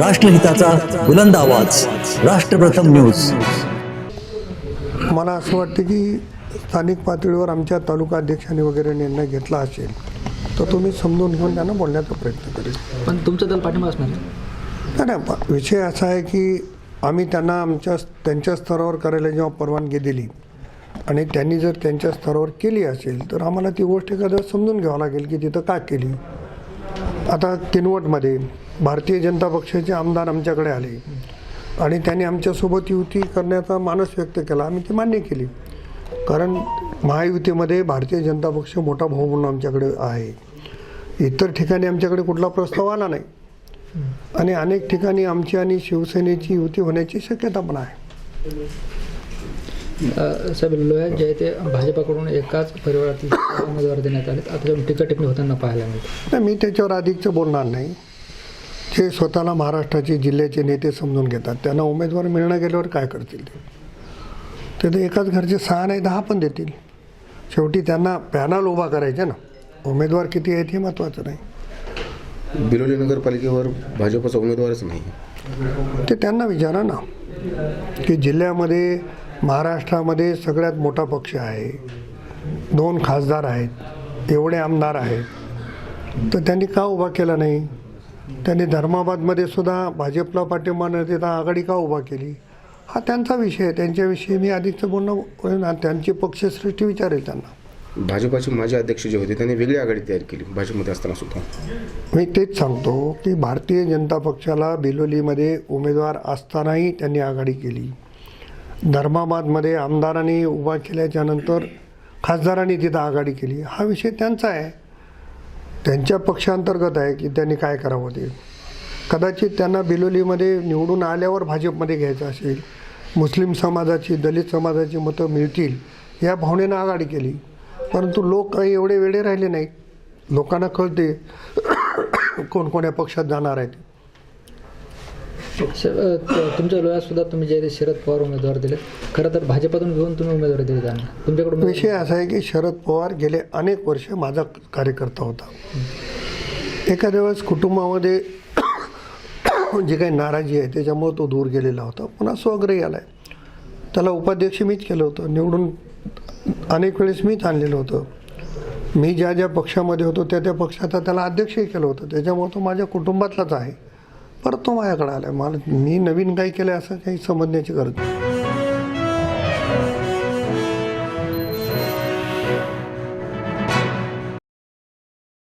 राष्ट्रहिताचा बुलंद आवाज. राष्ट्रप्रथम न्यूज. मला असं वाटतं की स्थानिक पातळीवर आमच्या तालुका अध्यक्षांनी वगैरे निर्णय घेतला असेल तर तुम्ही समजून घेऊन त्यांना बोलण्याचा प्रयत्न करेल. पण तुमचं दल पाठिंबा असणार. नाही विषय असा आहे की आम्ही त्यांना आमच्या त्यांच्या स्तरावर करायला जेव्हा परवानगी दिली आणि त्यांनी जर त्यांच्या स्तरावर केली असेल तर आम्हाला ती गोष्ट एखादं समजून घ्यावं लागेल की तिथं का केली. आता किनवटमध्ये भारतीय जनता पक्षाचे आमदार आमच्याकडे आले. आणि त्यांनी आमच्यासोबत युती करण्याचा मानस व्यक्त केला. आम्ही ती मान्य केली. कारण महायुतीमध्ये भारतीय जनता पक्ष मोठा भाऊ म्हणून आमच्याकडे आहे. इतर ठिकाणी आमच्याकडे कुठला प्रस्ताव आला नाही. आणि अनेक ठिकाणी आमची आणि शिवसेनेची युती होण्याची शक्यता पण आहे. साहेब लोह्यात जे ते भाजपाकडून एकाच परिवारातील उमेदवार देण्यात आले आता टीका टिप्पणी होताना पाहायला मिळते. नाही मी त्याच्यावर अधिकचं बोलणार नाही. जे स्वतःला महाराष्ट्राचे जिल्ह्याचे नेते समजून घेतात. त्यांना उमेदवार मिळणं गेल्यावर काय करतील ते? ते तर एकाच घरचे सहा नाही दहा पण देतील. शेवटी त्यांना पॅनल उभा करायचे ना. उमेदवार किती आहेत हे महत्त्वाचं नाही. बिलोली नगरपालिकेवर भाजपचा उमेदवारच नाही. ते त्यांना विचारा ना की जिल्ह्यामध्ये महाराष्ट्रामध्ये सगळ्यात मोठा पक्ष आहे. दोन खासदार आहेत एवढे आमदार आहेत. तर त्यांनी का उभा केला नाही? त्यांनी धर्माबादमध्ये सुद्धा भाजपला पाठिंबा न देता आघाडी का उभा केली. हा त्यांचा विषय आहे. त्यांच्याविषयी मी अधिकचं बोलणं त्यांची पक्षसृष्टी विचारेल त्यांना. भाजपाचे माजी अध्यक्ष जे होते त्यांनी वेगळी आघाडी तयार केली भाजपमध्ये असताना सुद्धा. मी तेच सांगतो की भारतीय जनता पक्षाला बिलोलीमध्ये उमेदवार असतानाही त्यांनी आघाडी केली. धर्माबादमध्ये आमदारांनी उभा केल्याच्यानंतर खासदारांनी तिथं आघाडी केली. हा विषय त्यांचा आहे. त्यांच्या पक्षांतर्गत आहे की त्यांनी काय करावं ते. कदाचित त्यांना बिलोलीमध्ये निवडून आल्यावर भाजपमध्ये घ्यायचं असेल मुस्लिम समाजाची दलित समाजाची मतं मिळतील या भावनेनं आघाडी केली. परंतु लोक काही एवढे वेळे राहिले नाहीत. लोकांना कळते कोणकोण्या पक्षात जाणार आहेत. तुमच्या लोह्यात सुद्धा तुम्ही जे शरद पवार उमेदवार दिले. खरं तर भाजपातून घेऊन तुम्ही उमेदवारी दिली त्यांना. तुमच्याकडून विषय असा आहे की शरद पवार गेले अनेक वर्ष माझा कार्यकर्ता होता. एखाद्या वेळेस कुटुंबामध्ये जी काही नाराजी आहे त्याच्यामुळं तो दूर गेलेला होता. पुन्हा स्वग्रही आला आहे त्याला उपाध्यक्ष मीच केलं होतं. निवडून अनेक वेळेस मीच आणलेलं होतं. मी ज्या ज्या पक्षामध्ये होतो त्या त्या पक्षाचा त्याला अध्यक्षही केलं होतं. त्याच्यामुळं तो माझ्या कुटुंबातलाच आहे. परत तो माझ्याकडे आला मला मी नवीन काही केलं असं काही समजण्याची गरज नाही.